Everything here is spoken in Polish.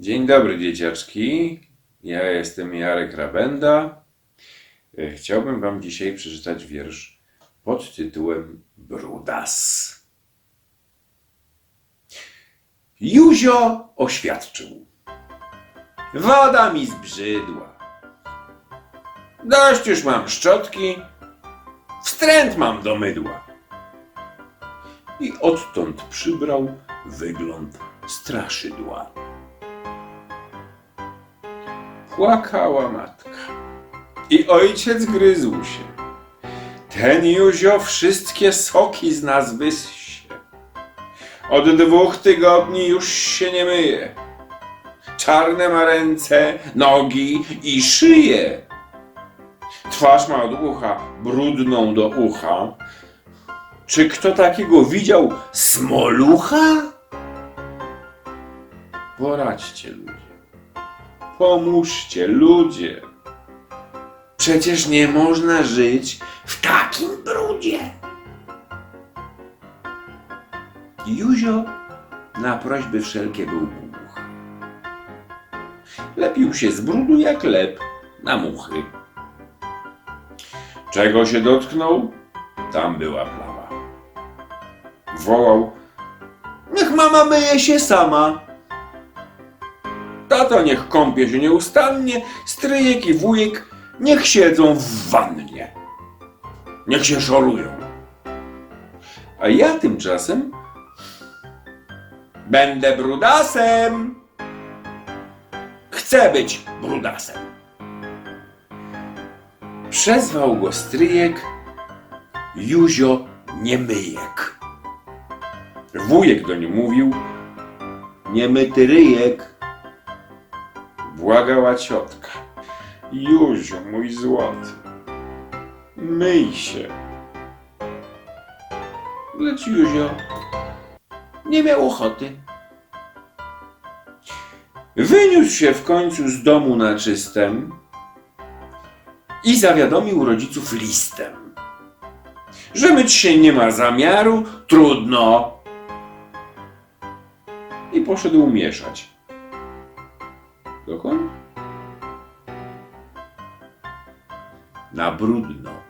Dzień dobry, dzieciaczki. Ja jestem Jarek Rabenda. E, Chciałbym Wam dzisiaj przeczytać wiersz pod tytułem Brudas. Józio oświadczył. Woda mi zbrzydła. Dość już mam szczotki, wstręt mam do mydła. I odtąd przybrał wygląd straszydła. Płakała matka. I ojciec gryzł się. Ten Józio wszystkie soki z nas wyssie. Od dwóch tygodni już się nie myje. Czarne ma ręce, nogi i szyję. Twarz ma od ucha brudną do ucha. Czy kto takiego widział smolucha? Poradźcie ludzie. Pomóżcie ludzie. Przecież nie można żyć w takim brudzie. Józio na prośby wszelkie był głuchy. Lepił się z brudu jak lep na muchy. Czego się dotknął, tam była plama. Wołał, niech mama myje się sama. Tato niech kąpie się nieustannie, stryjek i wujek niech siedzą w wannie. Niech się szorują. A ja tymczasem będę brudasem. Chcę być brudasem. Przezwał go stryjek Józio Niemyjek. Wujek do niej mówił Niemyty ryjek. Błagała ciotka. Józiu, mój złoty, myj się. Lecz Józio nie miał ochoty. Wyniósł się w końcu z domu na czystem i zawiadomił rodziców listem, że myć się nie ma zamiaru, trudno. I poszedł mieszać. Dokąd? Na brudno.